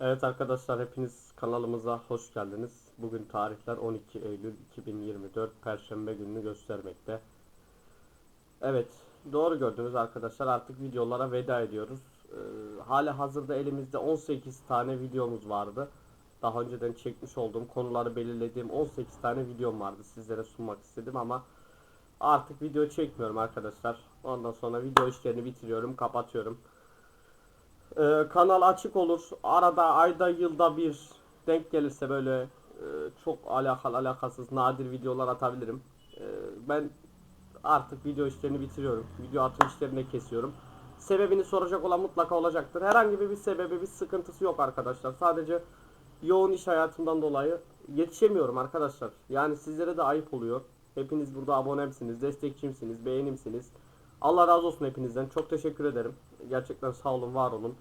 Evet arkadaşlar hepiniz kanalımıza hoş geldiniz. Bugün tarihler 12 Eylül 2024 Perşembe gününü göstermekte. Evet doğru gördünüz arkadaşlar artık videolara veda ediyoruz. Ee, hala hazırda elimizde 18 tane videomuz vardı. Daha önceden çekmiş olduğum konuları belirlediğim 18 tane videom vardı sizlere sunmak istedim ama artık video çekmiyorum arkadaşlar. Ondan sonra video işlerini bitiriyorum kapatıyorum. Ee, kanal açık olur. Arada ayda yılda bir denk gelirse böyle e, çok alakalı alakasız nadir videolar atabilirim. Ee, ben artık video işlerini bitiriyorum. Video atım işlerini kesiyorum. Sebebini soracak olan mutlaka olacaktır. Herhangi bir sebebi bir sıkıntısı yok arkadaşlar. Sadece yoğun iş hayatımdan dolayı yetişemiyorum arkadaşlar. Yani sizlere de ayıp oluyor. Hepiniz burada abonemsiniz, destekçimsiniz, beğenimsiniz. Allah razı olsun hepinizden. Çok teşekkür ederim. Gerçekten sağ olun, var olun.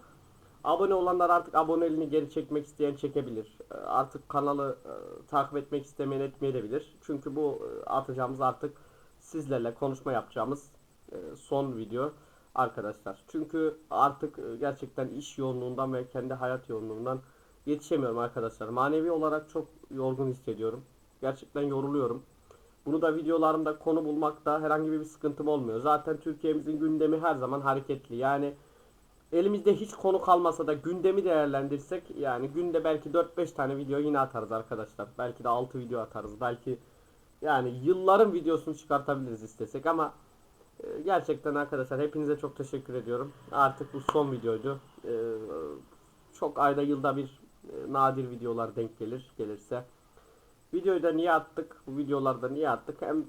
Abone olanlar artık aboneliğini geri çekmek isteyen çekebilir. Ee, Artık kanalı e, takip etmek istemeyen etmeyebilir. Çünkü bu e, atacağımız artık sizlerle konuşma yapacağımız e, son video arkadaşlar. Çünkü artık gerçekten iş yoğunluğundan ve kendi hayat yoğunluğundan yetişemiyorum arkadaşlar. Manevi olarak çok yorgun hissediyorum. Gerçekten yoruluyorum. Bunu da videolarımda konu bulmakta herhangi bir sıkıntım olmuyor. Zaten Türkiye'mizin gündemi her zaman hareketli. Yani elimizde hiç konu kalmasa da gündemi değerlendirsek yani günde belki 4-5 tane video yine atarız arkadaşlar. Belki de 6 video atarız. Belki yani yılların videosunu çıkartabiliriz istesek ama e, gerçekten arkadaşlar hepinize çok teşekkür ediyorum. Artık bu son videoydu. E, çok ayda yılda bir e, nadir videolar denk gelir gelirse. Videoyu da niye attık? Bu videolarda niye attık? Hem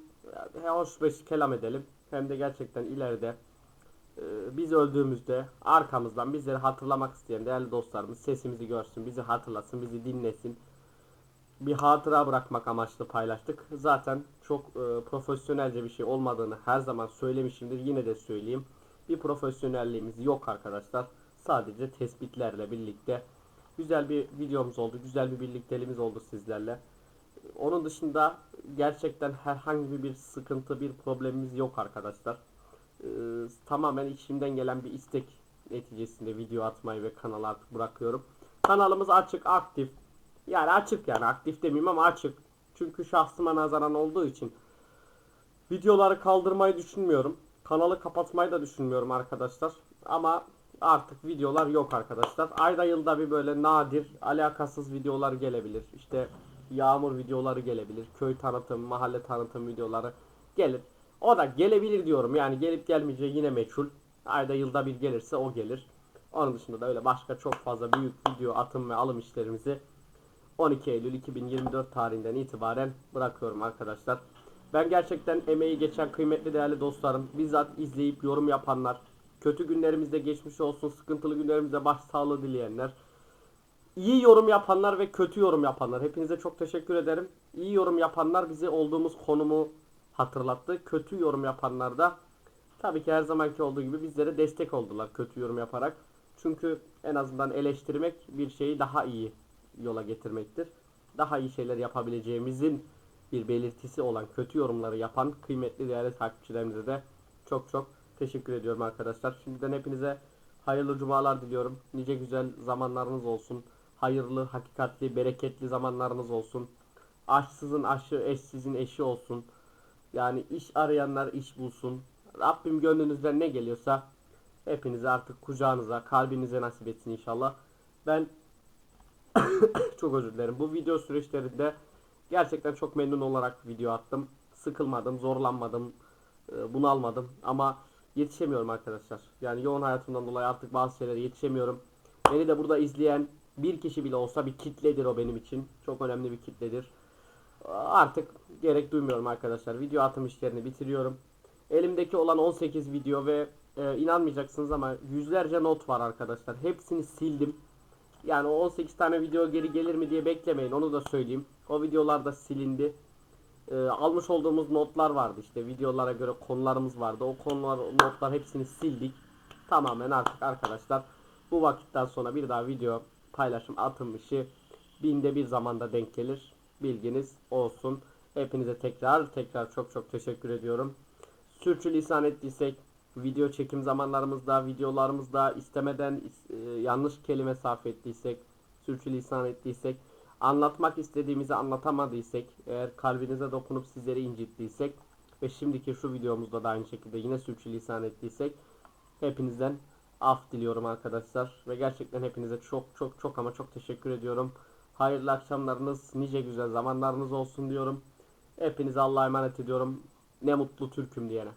hem hoş beş kelam edelim hem de gerçekten ileride biz öldüğümüzde arkamızdan bizleri hatırlamak isteyen değerli dostlarımız sesimizi görsün, bizi hatırlasın, bizi dinlesin. Bir hatıra bırakmak amaçlı paylaştık. Zaten çok e, profesyonelce bir şey olmadığını her zaman söylemişimdir. Yine de söyleyeyim. Bir profesyonelliğimiz yok arkadaşlar. Sadece tespitlerle birlikte güzel bir videomuz oldu. Güzel bir birlikteliğimiz oldu sizlerle. Onun dışında gerçekten herhangi bir sıkıntı, bir problemimiz yok arkadaşlar. Ee, tamamen içimden gelen bir istek neticesinde video atmayı ve kanalı artık bırakıyorum. Kanalımız açık, aktif. Yani açık yani aktif demeyeyim ama açık. Çünkü şahsıma nazaran olduğu için videoları kaldırmayı düşünmüyorum. Kanalı kapatmayı da düşünmüyorum arkadaşlar. Ama artık videolar yok arkadaşlar. Ayda yılda bir böyle nadir, alakasız videolar gelebilir. İşte yağmur videoları gelebilir. Köy tanıtım, mahalle tanıtım videoları gelir. O da gelebilir diyorum. Yani gelip gelmeyeceği yine meçhul. Ayda yılda bir gelirse o gelir. Onun dışında da öyle başka çok fazla büyük video atım ve alım işlerimizi 12 Eylül 2024 tarihinden itibaren bırakıyorum arkadaşlar. Ben gerçekten emeği geçen kıymetli değerli dostlarım, bizzat izleyip yorum yapanlar, kötü günlerimizde geçmiş olsun, sıkıntılı günlerimizde başsağlığı dileyenler, iyi yorum yapanlar ve kötü yorum yapanlar. Hepinize çok teşekkür ederim. İyi yorum yapanlar bize olduğumuz konumu hatırlattı. Kötü yorum yapanlar da tabii ki her zamanki olduğu gibi bizlere destek oldular kötü yorum yaparak. Çünkü en azından eleştirmek bir şeyi daha iyi yola getirmektir. Daha iyi şeyler yapabileceğimizin bir belirtisi olan kötü yorumları yapan kıymetli değerli takipçilerimize de çok çok teşekkür ediyorum arkadaşlar. Şimdiden hepinize hayırlı cumalar diliyorum. Nice güzel zamanlarınız olsun. Hayırlı, hakikatli, bereketli zamanlarınız olsun. Aşsızın aşı, eşsizin eşi olsun. Yani iş arayanlar iş bulsun. Rabbim gönlünüzden ne geliyorsa hepinize artık kucağınıza, kalbinize nasip etsin inşallah. Ben çok özür dilerim. Bu video süreçlerinde gerçekten çok memnun olarak video attım. Sıkılmadım, zorlanmadım, e, bunalmadım ama yetişemiyorum arkadaşlar. Yani yoğun hayatımdan dolayı artık bazı şeylere yetişemiyorum. Beni de burada izleyen bir kişi bile olsa bir kitledir o benim için. Çok önemli bir kitledir. Artık gerek duymuyorum arkadaşlar. Video atım işlerini bitiriyorum. Elimdeki olan 18 video ve e, inanmayacaksınız ama yüzlerce not var arkadaşlar. Hepsini sildim. Yani o 18 tane video geri gelir mi diye beklemeyin. Onu da söyleyeyim. O videolar da silindi. E, almış olduğumuz notlar vardı işte. Videolara göre konularımız vardı. O konular, notlar hepsini sildik. Tamamen artık arkadaşlar bu vakitten sonra bir daha video paylaşım atım binde bir zamanda denk gelir. Bilginiz olsun. Hepinize tekrar tekrar çok çok teşekkür ediyorum. Sürçülisan ettiysek video çekim zamanlarımızda, videolarımızda istemeden e, yanlış kelime sarf ettiysek sürçülisan ettiysek, anlatmak istediğimizi anlatamadıysak, eğer kalbinize dokunup sizleri incittiysek ve şimdiki şu videomuzda da aynı şekilde yine sürçülisan ettiysek hepinizden af diliyorum arkadaşlar ve gerçekten hepinize çok çok çok ama çok teşekkür ediyorum. Hayırlı akşamlarınız, nice güzel zamanlarınız olsun diyorum. Hepinize Allah'a emanet ediyorum. Ne mutlu Türk'üm diyene.